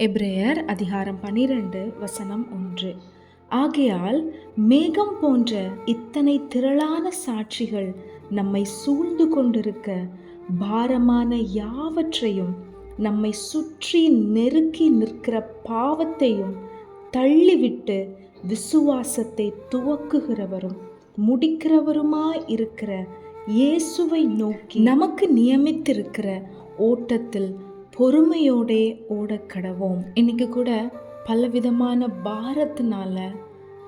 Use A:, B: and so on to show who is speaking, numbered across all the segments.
A: எப்ரேயர் அதிகாரம் பனிரெண்டு வசனம் ஒன்று. ஆகையால் மேகம் போன்ற இத்தனை திரளான சாட்சிகள் நம்மை சூழ்ந்து கொண்டிருக்க பாரமான யாவற்றையும் நம்மை சுற்றி நெருக்கி நிற்கிற பாவத்தையும் தள்ளிவிட்டு விசுவாசத்தை துவக்குகிறவரும் முடிக்கிறவருமாய் இருக்கிற இயேசுவை நோக்கி நமக்கு நியமித்திருக்கிற ஓட்டத்தில் பொறுமையோடே ஓடக்கடவோம் இன்னைக்கு கூட பலவிதமான பாரத்தினால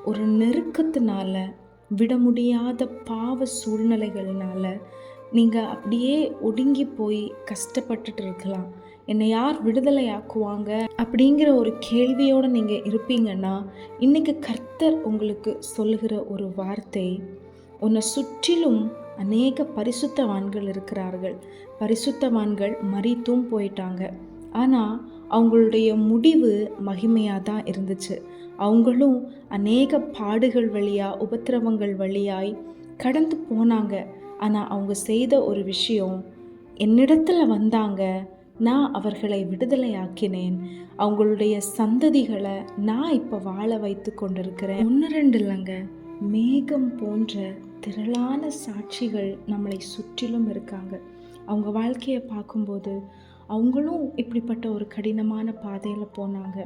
A: ஒரு நெருக்கத்தினால விட முடியாத பாவ சூழ்நிலைகள்னால நீங்கள் அப்படியே ஒடுங்கி போய் கஷ்டப்பட்டுட்டு இருக்கலாம். என்னை யார் விடுதலை ஆக்குவாங்க அப்படிங்கிற ஒரு கேள்வியோடு நீங்கள் இருப்பீங்கன்னா இன்றைக்கி கர்த்தர் உங்களுக்கு சொல்லுகிற ஒரு வார்த்தை உன்னை சுற்றிலும் அநேக பரிசுத்தவான்கள் இருக்கிறார்கள். பரிசுத்தவான்கள் மறித்தும் போயிட்டாங்க. ஆனால் அவங்களுடைய முடிவு மகிமையாக தான் இருந்துச்சு. அவங்களும் அநேக பாடுகள் வழியாக உபத்திரவங்கள் வழியாய் கடந்து போனாங்க. ஆனால் அவங்க செய்த ஒரு விஷயம் என்னிடத்துல வந்தாங்க நான் அவர்களை விடுதலையாக்கினேன் அவங்களுடைய சந்ததிகளை நான் இப்போ வாழ வைத்து கொண்டிருக்கிறேன். ஒன்று ரெண்டு இல்லைங்க மேகம் போன்ற திரளான சாட்சிகள் நம்மளை சுற்றிலும் இருக்காங்க. அவங்க வாழ்க்கையை பார்க்கும்போது அவங்களும் இப்படிப்பட்ட ஒரு கடினமான பாதையில் போனாங்க.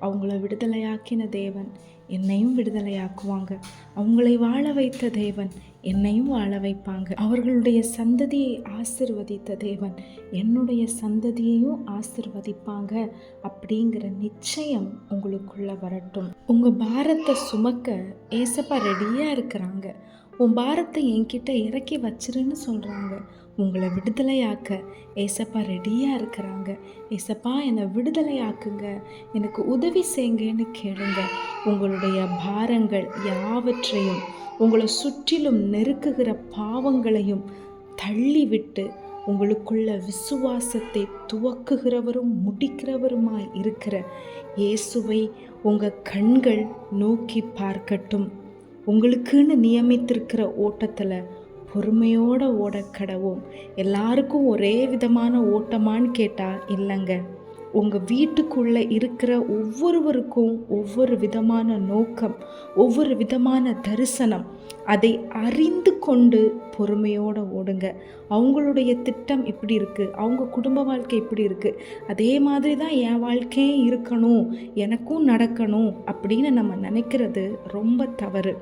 A: அவங்கள விடுதலையாக்கின தேவன் என்னையும் விடுதலையாக்குவாங்க. அவங்களை வாழ வைத்த தேவன் என்னையும் வாழ வைப்பாங்க. அவர்களுடைய சந்ததியை ஆசிர்வதித்த தேவன் என்னுடைய சந்ததியையும் ஆசிர்வதிப்பாங்க அப்படிங்கிற நிச்சயம் உங்களுக்குள்ளே வரட்டும். உங்கள் பாரத்தை சுமக்க ஏசப்பா ரெடியாக இருக்கிறாங்க. உன் பாரத்தை என்கிட்ட இறக்கி வச்சிருன்னு சொல்கிறாங்க உங்களை விடுதலையாக்க ஏசப்பா ரெடியாக இருக்கிறாங்க. ஏசப்பா என்னை விடுதலையாக்குங்க. எனக்கு உதவி செய்யுங்கன்னு கேளுங்க. உங்களுடைய பாரங்கள் யாவற்றையும் உங்களை சுற்றிலும் நெருக்குகிற பாவங்களையும் தள்ளிவிட்டு உங்களுக்குள்ள விசுவாசத்தை துவக்குகிறவரும் முடிக்கிறவருமாய் இருக்கிற இயேசுவை உங்கள் கண்கள் நோக்கி பார்க்கட்டும். உங்களுக்குன்னு நியமித்திருக்கிற ஓட்டத்தில் பொறுமையோடு ஓட கடவும். எல்லாருக்கும் ஒரே விதமான ஓட்டமான்னு கேட்டால் இல்லைங்க. உங்கள் வீட்டுக்குள்ளே இருக்கிற ஒவ்வொருவருக்கும் ஒவ்வொரு விதமான நோக்கம் ஒவ்வொரு விதமான தரிசனம். அதை அறிந்து கொண்டு பொறுமையோடு ஓடுங்க. அவங்களுடைய திட்டம் இப்படி இருக்குது அவங்க குடும்ப வாழ்க்கை இப்படி இருக்குது அதே மாதிரி தான் என் வாழ்க்கையும் இருக்கணும் எனக்கும் நடக்கணும் அப்படின்னு நம்ம நினைக்கிறது ரொம்ப தவறு.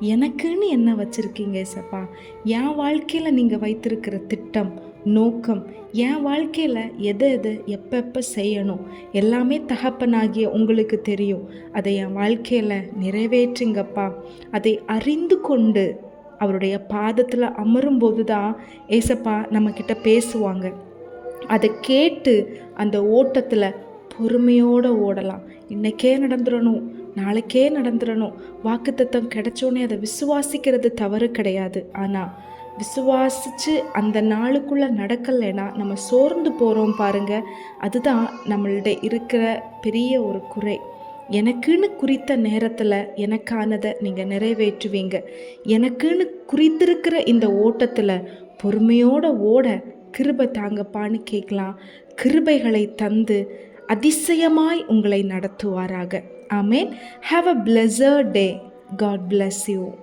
A: எனக்குன்னு என்ன வச்சுருக்கீங்க சப்பா? என் வாழ்க்கையில் நீங்கள் வைத்திருக்கிற திட்டம் நோக்கம். என் வாழ்க்கையில் எதை எதை எப்பப்போ செய்யணும்? எல்லாமே தகப்பனாகிய உங்களுக்கு தெரியும். அதை என் வாழ்க்கையில் நிறைவேற்றுங்கப்பா. அதை அறிந்து கொண்டு அவருடைய பாதத்தில் அமரும்போது தான் ஏசப்பா நம்மக்கிட்ட பேசுவாங்க. அதை கேட்டு அந்த ஓட்டத்தில் பொறுமையோடு ஓடலாம். இன்றைக்கே நடந்துடணும் நாளைக்கே நடந்துடணும் வாக்குத்தத்தம் கிடைச்சோன்னே அதை விசுவாசிக்கிறது தவறு கிடையாது. ஆனால் விசுவாசித்து அந்த நாளுக்குள்ளே நடக்கலைன்னா நம்ம சோர்ந்து போகிறோம் பாருங்கள் அதுதான் நம்மள்ட இருக்கிற பெரிய ஒரு குறை. எனக்குன்னு குறித்த நேரத்தில் எனக்கானதை நீங்கள் நிறைவேற்றுவீங்க. எனக்குன்னு குறித்திருக்கிற இந்த ஓட்டத்தில் பொறுமையோடு ஓட கிருபை தாங்கப்பான்னு கேட்கலாம். கிருபைகளை தந்து அதிசயமாய் உங்களை நடத்துவாராக. ஆமேன். Have a pleasure day God bless you